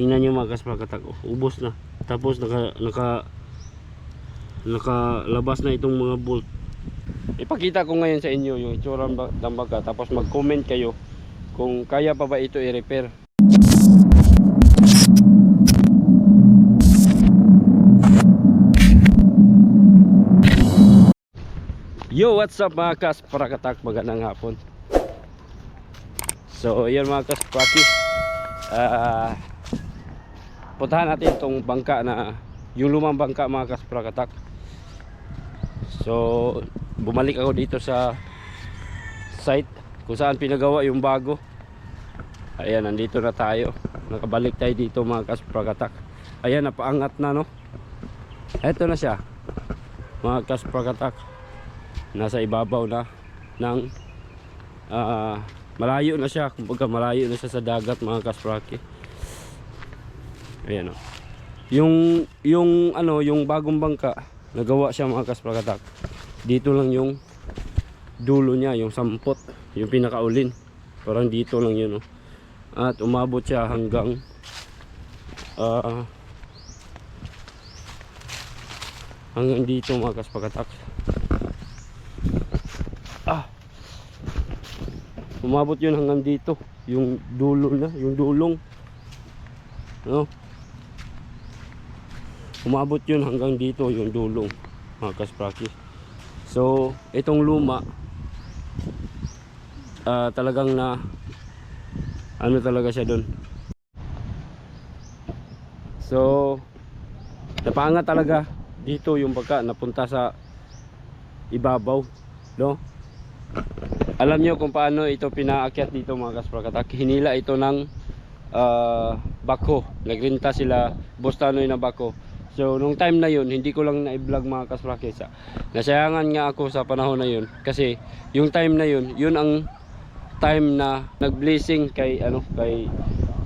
Tingnan nyo mga kasprakatak. Oh, ubos na. Tapos naka, naka, nakalabas na itong mga bolt. Ipakita ko ngayon sa inyo yung itsura ng ba- ng baga. Tapos mag-comment kayo kung kaya pa ba ito i-repair. Yo, what's up mga kasprakatak? Magandang hapon. So, yun mga kaspraki. Ah, puntahan natin itong bangka na yung lumang bangka mga kasprakatak. So, bumalik ako dito sa site kung saan pinagawa yung bago. Ayan, nandito na tayo. Nakabalik tayo dito mga kasprakatak. Ayan, napaangat na no. Ito na siya. Mga kasprakatak nasa ibabaw na ng ah, malayo na siya kumbaga malayo na siya sa dagat mga kaspraki ayan o yung yung ano yung bagong bangka nagawa siya mga kasprakatak. Dito lang yung dulo niya yung sampot yung pinakaulin. Parang dito lang yun o at umabot siya hanggang ah, hanggang dito mga kasprakatak. Ah! Umabot yun hanggang dito yung dulo na yung dulong. No umabot yun hanggang dito yung dulong mga kaspraki. So itong luma ah, talagang na ano talaga siya doon so napangat talaga dito yung pagka napunta sa ibabaw no? Alam nyo kung paano ito pinaakyat dito mga kasprakatak hinila ito ng ah, bako. Nagrinta sila bostanoy na bako so nung time na yun hindi ko lang na-vlog mga kasprakisa nasayangan nga ako sa panahon na yun. Kasi yung time na yun yun ang time na nag-blessing kay ano kay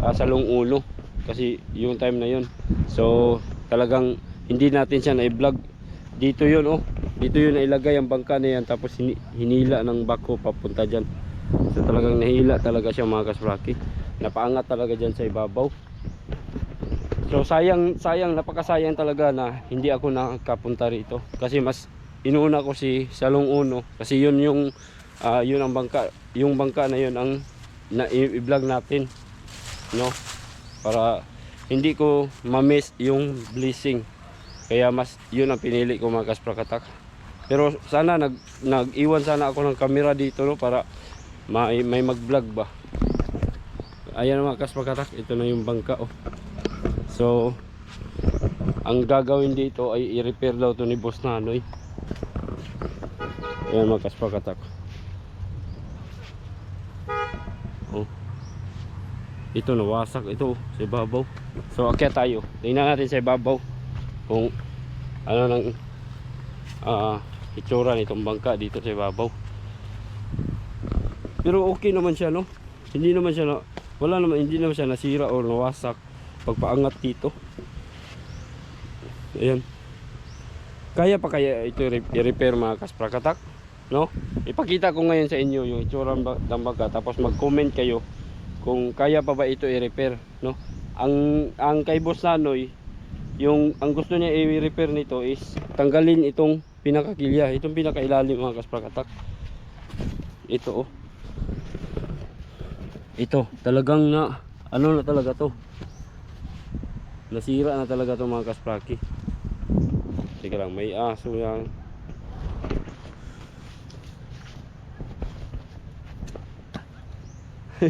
ah, Salong Ulo. Kasi yung time na yun. So talagang hindi natin siya na-vlog. Dito yun oh. Dito yun nailagay ang bangka na yan tapos hini- hinila ng bako papunta dyan. So talagang nahila talaga siya mga kaspraki napaangat talaga dyan sa ibabaw so sayang sayang napakasayang talaga na hindi ako nakapunta rito. Kasi mas inuuna ko si Salong Uno. Kasi yun yung ah, yun ang bangka yung bangka na yun ang na i-vlog natin no? Para hindi ko ma-miss yung blessing. Kaya mas yun ang pinili ko mga kasprakatak pero sana nag nag-iwan sana ako ng camera dito no? Para may, may mag-vlog ba? Ayan mga kasprakatak ito na yung bangka oh so ang gagawin dito ay i-repair daw to ni Boss Nanoy. Ayan mga kasprakatak oh. Ito nawasak ito oh, sa ibabaw. So akyat tayo. Tingnan natin sa ibabaw kung ano nang ah itsura nitong bangka dito sa ibabaw. Pero okay naman siya no? Hindi naman siya na, wala naman hindi naman siya nasira o nawasak pagpaangat dito. Ayan. Kaya pa kaya ito i-repair mga kasprakatak no? Ipakita ko ngayon sa inyo yung itsura ng ba- ng bangka tapos mag-comment kayo kung kaya pa ba ito i-repair no? Ang ang kay Boss Nanoy yung ang gusto niya i-repair nito is tanggalin itong pinakakilya itong pinakailalim mga kasprakatak ito oh. Ito talagang na ano na talaga to nasira na talaga to mga kaspraki Teka lang may aso yan.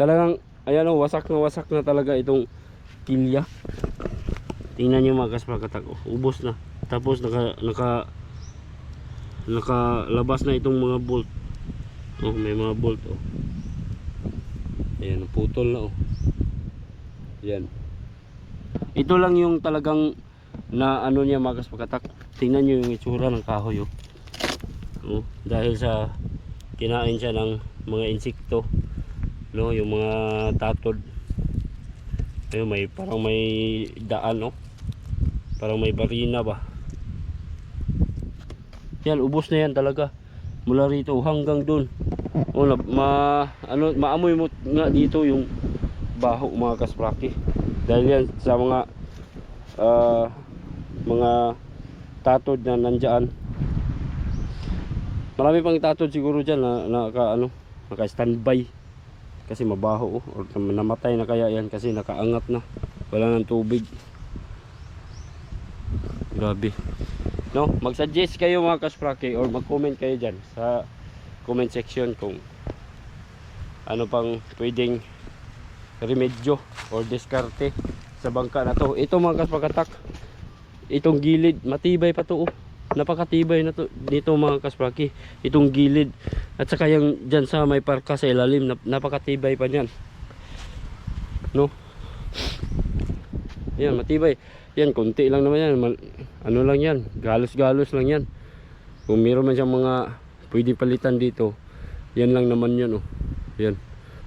Talagang ayan o wasak na wasak na talaga itong kilya. Tingnan nyo mga kasprakatak oh, ubos na. Tapos naka naka nakalabas na itong mga bolt. Oh may mga bolt oh ayan putol na oh. Yan ito lang yung talagang na ano niya mga kasprakatak tingnan nyo yung itsura ng kahoy oh. Oh, dahil sa kinain siya ng mga insekto no yung mga tatod. Ayun may parang may daan no parang may barina ba? Yan ubos na yan talaga. Mula rito hanggang dun Oh, na, ma ano maamoy mo nga dito yung baho mga kaspraki. Dahil yan sa mga ah, mga tatod na nandiyan. Marami pang tatod siguro diyan na naka ano, naka standby kasi mabaho oh, or namatay na kaya yan kasi nakaangat na. Wala nang tubig. Grabe. No, mag-suggest kayo mga kaspraki or mag-comment kayo diyan sa comment section kung ano pang pwedeng remedyo or diskarte sa bangka na to. Ito mga kaspakatak, itong gilid, matibay pa to. Oh. Napakatibay na to dito mga kaspraki. Itong gilid at saka yung dyan sa may parka sa ilalim, nap- napakatibay pa niyan. No? Yan, matibay. Yan, konti lang naman yan. Ano lang yan, galos-galos lang yan. Kung meron man siyang mga pwede palitan dito, yan lang naman yun. Oh. Yan.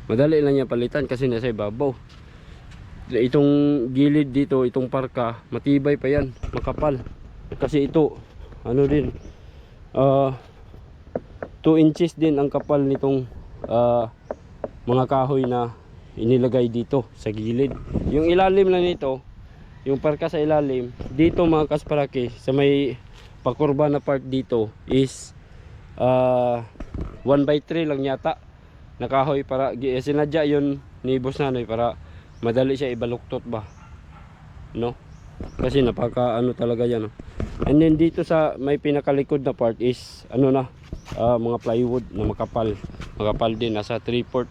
Madali lang yan palitan kasi nasa ibabaw. Itong gilid dito, itong parka, matibay pa yan, makapal. Kasi ito, ano din, ah 2 inches din ang kapal nitong ah, mga kahoy na inilagay dito sa gilid. Yung ilalim lang nito, yung parka sa ilalim, dito mga kasparaki, sa may pakurba na part dito is ah 1 by 3 lang yata. Nakahoy para eh, sinadya yun ni boss nanoy para madali siya ibaluktot ba? No? Kasi napaka ano talaga yan no? and then dito sa may pinakalikod na part is ano na ah, mga plywood na makapal. Makapal din nasa 3 port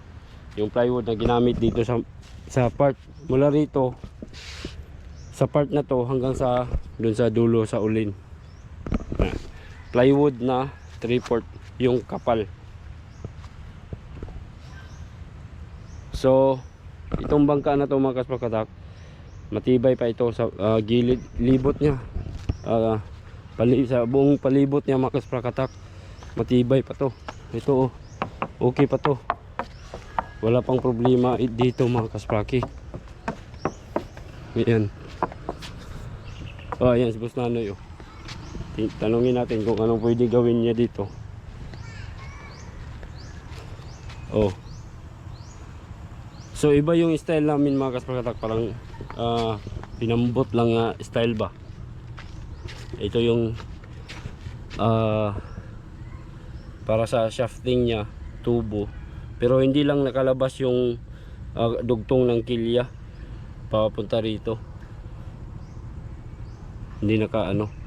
yung plywood na ginamit dito sa sa part. Mula rito sa part na to hanggang sa dun sa dulo sa ulin. Plywood na 3 port yung kapal So, itong bangka na to mga kaspakatak, matibay pa ito sa ah, gilid, libot niya. Ah, pali, sa buong palibot niya mga kaspakatak, matibay pa to. Ito oh, okay pa to. Wala pang problema dito mga kaspraki. Yan. Oh, ayan si Boss oh. Tanungin natin kung anong pwede gawin niya dito. Oh. So iba yung style namin mga kasparkatak parang ah, pinambot lang nga style ba. Ito yung ah, para sa shafting niya tubo pero hindi lang nakalabas yung ah, dugtong ng kilya papunta rito. Hindi naka ano.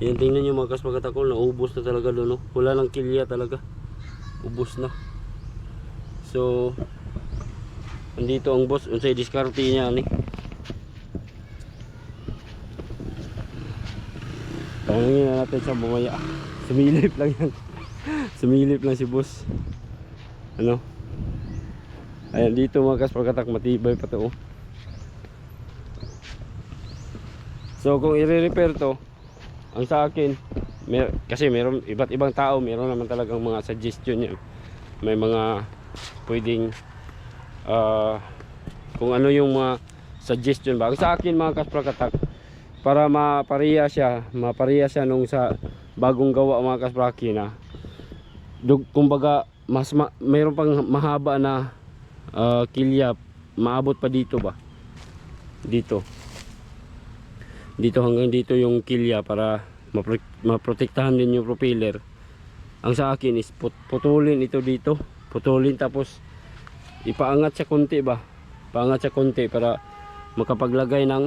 Yan tingnan nyo mga kasparkatak naubos na talaga doon. No? Wala lang kilya talaga. Ubos na. So Andito ang boss, unsay diskarte niya ni. Tanungin na natin sa bumaya. Sumilip lang yan. Sumilip lang si boss. Ano? Ayan dito mga kasparkatak matibay pa to. oh. So kung i-repair to, ang sa akin, mer kasi meron iba't ibang tao, meron naman talagang mga suggestion yan. May mga pwedeng ah, kung ano yung mga suggestion ba. Ang sa akin mga kasprakatak, para mapariya siya, mapariya siya nung sa bagong gawa mga kaspraki na dug, kumbaga mas ma, mayroon pang mahaba na ah, kilya maabot pa dito ba dito dito hanggang dito yung kilya para mapro- maprotektahan din yung propeller. Ang sa akin is put, putulin ito dito. Putulin tapos ipaangat siya konti ba? Paangat siya konti para makapaglagay ng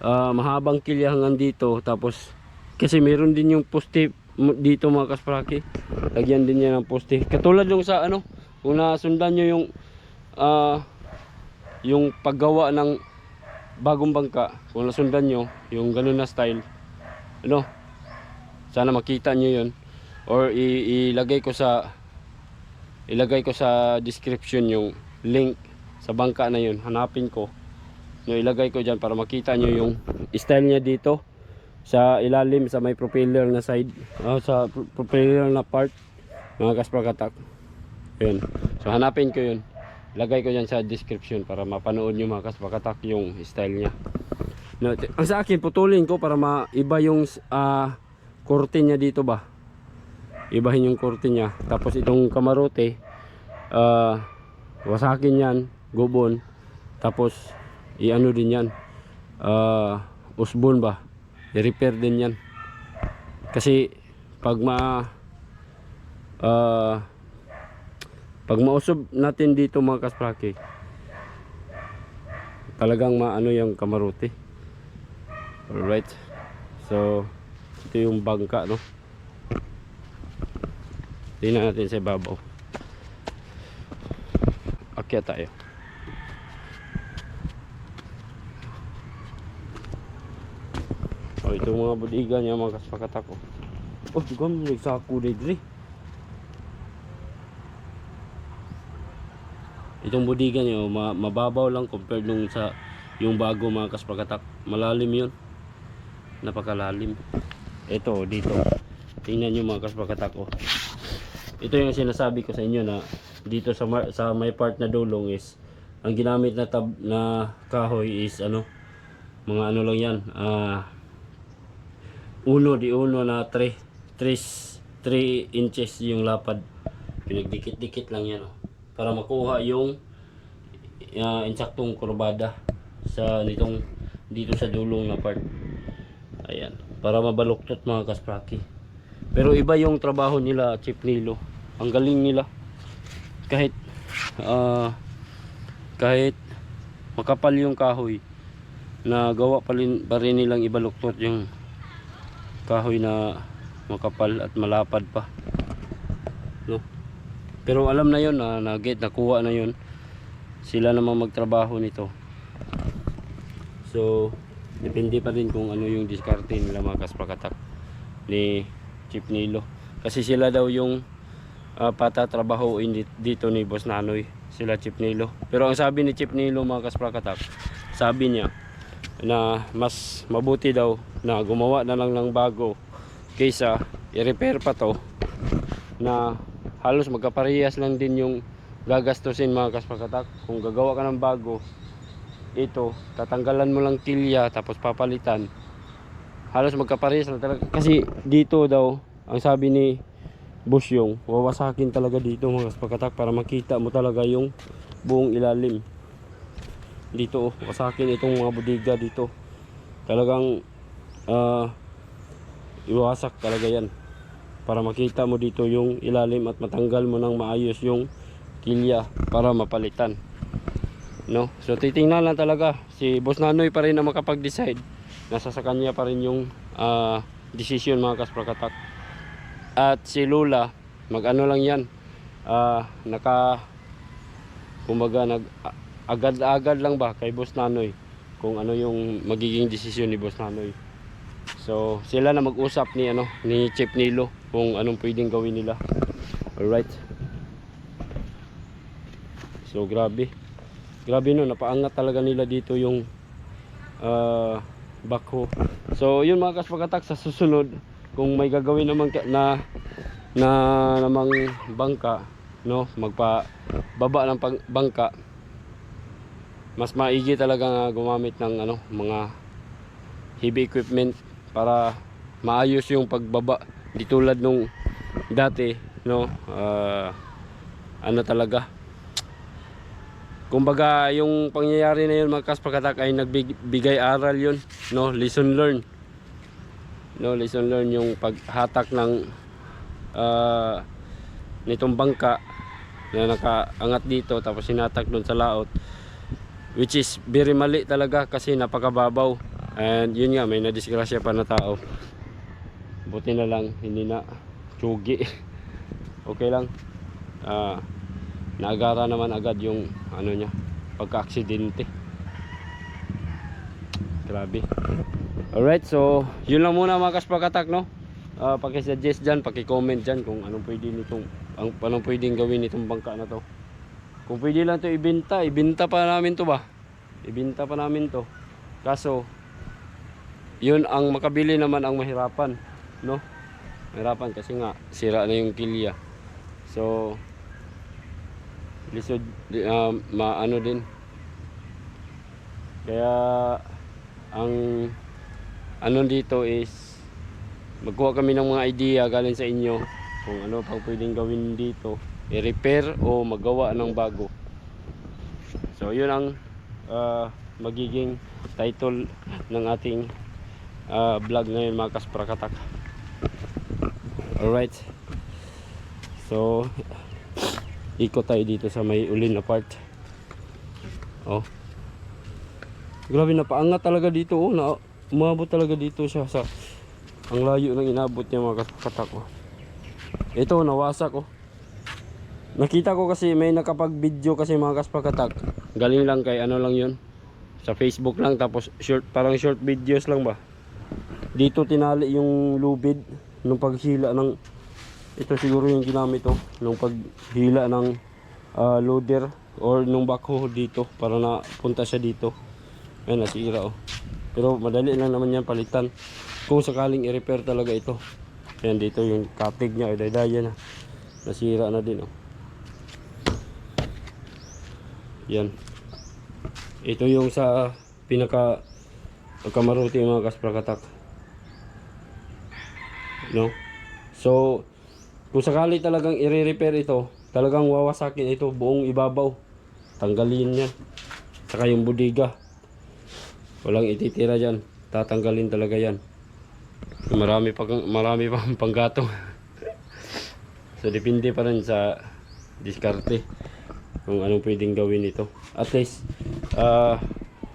ah, mahabang kilya hanggang dito. Tapos kasi meron din yung poste dito mga kaspraki lagyan din niya ng poste. Katulad yung sa ano kung nasundan nyo yung ah, yung paggawa ng bagong bangka kung nasundan nyo yung ganun na style ano? Sana makita nyo yun. Or ilagay ko sa ilagay ko sa description yung link sa bangka na yun. Hanapin ko. No, ilagay ko dyan para makita nyo yung style niya dito sa ilalim sa may propeller na side ah, sa pro- propeller na part mga kasprakatak yun. So hanapin ko yun. Ilagay ko dyan sa description para mapanood nyo mga kasprakatak yung style niya no, ang sa akin putulin ko para maiba yung ah, curtain niya dito ba? Ibahin yung korte niya. Tapos itong kamarote ah wasakin yan gubon. Tapos iano din yan ah usbon ba? I-repair din yan. Kasi pag ma ah pag mausob natin dito mga kasprake talagang maano yung kamarote alright. So ito yung bangka no? Tingnan natin sa ibabaw. Akyat tayo. Oh itong mga budiga niya mga kaspakatak oh oh juga may saku dito itong budiga niya ma- mababaw lang compared nung sa yung bago mga kaspakatak malalim yun napakalalim. Ito dito. Tingnan nyo mga kaspakatak oh. ito yung sinasabi ko sa inyo na dito sa sa may part na dulong is ang ginamit na tab na kahoy is ano mga ano lang yan ah uno di uno na 3 3 3 inches yung lapad. Pinagdikit-dikit lang yan oh, para makuha yung uh, insaktong kurbada sa nitong dito sa dulong na part ayan. Para mabaluktot mga kaspraki. Pero iba yung trabaho nila Chip Nilo. Ang galing nila. Kahit ah kahit makapal yung kahoy na gawa pa rin, pa rin nilang ibaluktot yung kahoy na makapal at malapad pa. No? Pero alam na yon na nagit nakuha na yon sila namang magtrabaho nito. So depende pa rin kung ano yung diskarte nila mga kaspakatak ni Chief Nilo. Kasi sila daw yung uh, patatrabahoin di- dito ni Boss Nanoy sila Chief Nilo. Pero ang sabi ni Chief Nilo mga kaspakatak sabi niya na mas mabuti daw na gumawa na lang ng bago kaysa i-repair pa to na halos magkaparehas lang din yung gagastusin mga kaspakatak kung gagawa ka ng bago ito tatanggalan mo lang kilya tapos papalitan. Halos magkaparehas lang talaga. Kasi dito daw ang sabi ni Busyong wawasakin talaga dito mga kaspakatak para makita mo talaga yung buong ilalim. Dito oh, wasakin itong mga budiga dito. Talagang ah iwasak talaga yan. Para makita mo dito yung ilalim at matanggal mo ng maayos yung kilya para mapalitan no? So titingnan lang talaga. Si Boss Nanoy pa rin na makapag-decide. Nasa sa kanya pa rin yung ah, decision mga kasprakatak. At si Lula mag ano lang yan. Ah, naka kumbaga nag agad-agad lang ba kay Boss Nanoy kung ano yung magiging desisyon ni Boss Nanoy? So sila na mag-usap ni ano ni Chip Nilo kung anong pwedeng gawin nila. Alright. So grabe grabe no napaangat talaga nila dito yung ah backhoe so yun mga kaspakatak sa susunod kung may gagawin naman na na namang bangka no magpa baba ng pag- bangka mas maigi talaga nga gumamit ng ano mga heavy equipment para maayos yung pagbaba. Di tulad nung dati no ah, ano talaga kumbaga yung pangyayari na yun mga kaspakatak ay nagbigay aral yun no? Lesson learned. No lesson learned yung paghatak ng ah, nitong bangka na nakaangat dito tapos sinatak doon sa laot which is very mali talaga kasi napakababaw. And yun nga may nadisgrasya pa na tao. Buti na lang hindi na tsugi. Okay lang. Ah naagara naman agad yung ano niya pagka-aksidente. Grabe. Alright so yun lang muna mga kaspakatak no? Uh, pakisuggest dyan pakicomment dyan kung anong pwede nitong ang, anong pwedeng gawin nitong bangka na to. Kung pwede lang to ibenta ibenta pa namin to ba? Ibenta pa namin to. Kaso yun ang makabili naman ang mahirapan no? Mahirapan kasi nga sira na yung kilya. So lisod ah, maano din. Kaya ang ano dito is magkuha kami ng mga idea galing sa inyo kung ano pang pwedeng gawin dito. I-repair o magawa ng bago. So yun ang ah, magiging title ng ating ah, vlog ngayon mga kasprakatak alright. So ikot tayo dito sa may ulin na part oh grabe napaangat talaga dito oh na umabot talaga dito siya sa ang layo ng inabot niya mga kasprakatak oh. ito nawasak oh Nakita ko kasi may nakapag-video kasi mga kaspakatak. Galing lang kay ano lang yun. Sa Facebook lang tapos short parang short videos lang ba. Dito tinali yung lubid nung paghila ng ito siguro yung ginamit to nung paghila ng ah, loader or nung backhoe dito para na punta siya dito. Ayun nasira oh. Pero madali lang naman yan palitan. Kung sakaling i-repair talaga ito. Ayan dito yung katig niya, idadaya na. Nasira na din oh. Yan. Ito yung sa pinaka pagkamaruti mga kasprakatak. No? So, kung sakali talagang i-repair ito, talagang wawasakin ito buong ibabaw. Tanggalin niya. Saka yung budiga. Walang ititira dyan. Tatanggalin talaga yan. Marami pa marami pa panggatong. so depende pa rin sa diskarte kung anong pwedeng gawin ito. At least, ah,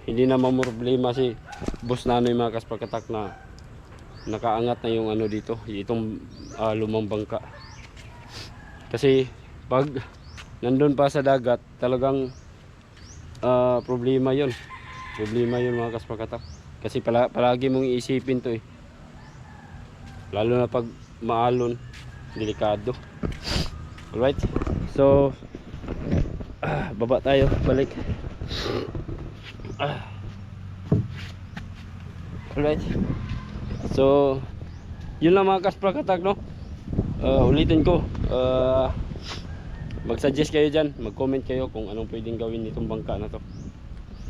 hindi na problema si boss nanoy mga kaspakatak na nakaangat na yung ano dito, itong ah, lumang bangka. Kasi pag nandun pa sa dagat, talagang ah, problema yon Problema yun mga kaspakatak. Kasi pala, palagi mong iisipin to eh. Lalo na pag maalon, delikado. Alright, so Ah, baba tayo, balik. Ah. Alright. So, yun lang mga kasprakatak, no? Uh, ulitin ko. Uh, mag-suggest kayo dyan. Mag-comment kayo kung anong pwedeng gawin nitong bangka na to.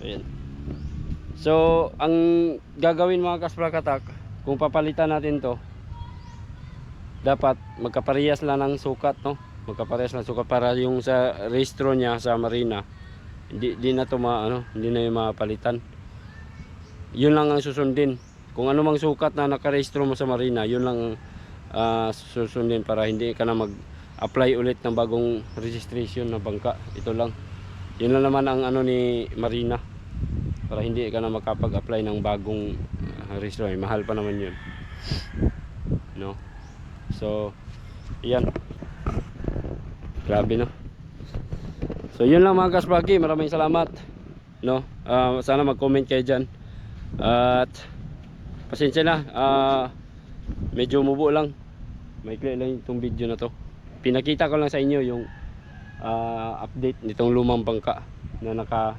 Ayan. So, ang gagawin mga kasprakatak, kung papalitan natin to, dapat magkaparehas lang ng sukat, no? magkaparehas na sukat para yung sa restro niya sa marina hindi di na to ma, ano, hindi na yung mapalitan yun lang ang susundin kung ano mang sukat na nakarehistro mo sa marina yun lang ah, susundin para hindi ka na mag apply ulit ng bagong registration na bangka ito lang yun lang naman ang ano ni marina para hindi ka na makapag-apply ng bagong uh, registro mahal pa naman yun no so yan Grabe no. So yun lang mga kasbagi, maraming salamat. No? Ah, sana mag-comment kayo diyan. At pasensya na, ah, medyo mubo lang. Maikli lang itong video na to. Pinakita ko lang sa inyo yung ah, update nitong lumang bangka na naka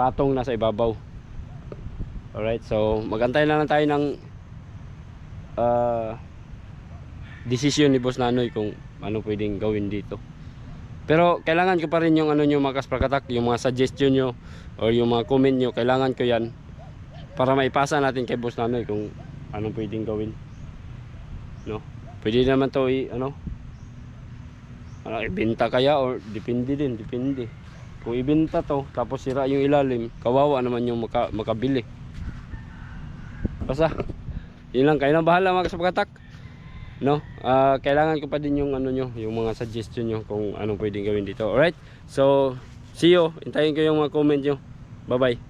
patong na sa ibabaw. Alright, so magantay na lang tayo ng ah, desisyon ni Boss Nanoy kung ano pwedeng gawin dito. Pero kailangan ko pa rin yung ano nyo mga kasprakatak, yung mga suggestion nyo or yung mga comment nyo, kailangan ko yan para maipasa natin kay Boss Nanoy kung anong pwedeng gawin. No? Pwede naman to i ano? Ano, ibenta kaya or depende din, depende. Kung ibenta to, tapos sira yung ilalim, kawawa naman yung maka, makabili. Basta, yun lang, kayo na bahala mga kasprakatak no? Ah, kailangan ko pa din yung ano nyo yung mga suggestion nyo kung anong pwedeng gawin dito. Alright? So see you. Hintayin ko yung mga comment nyo. Bye bye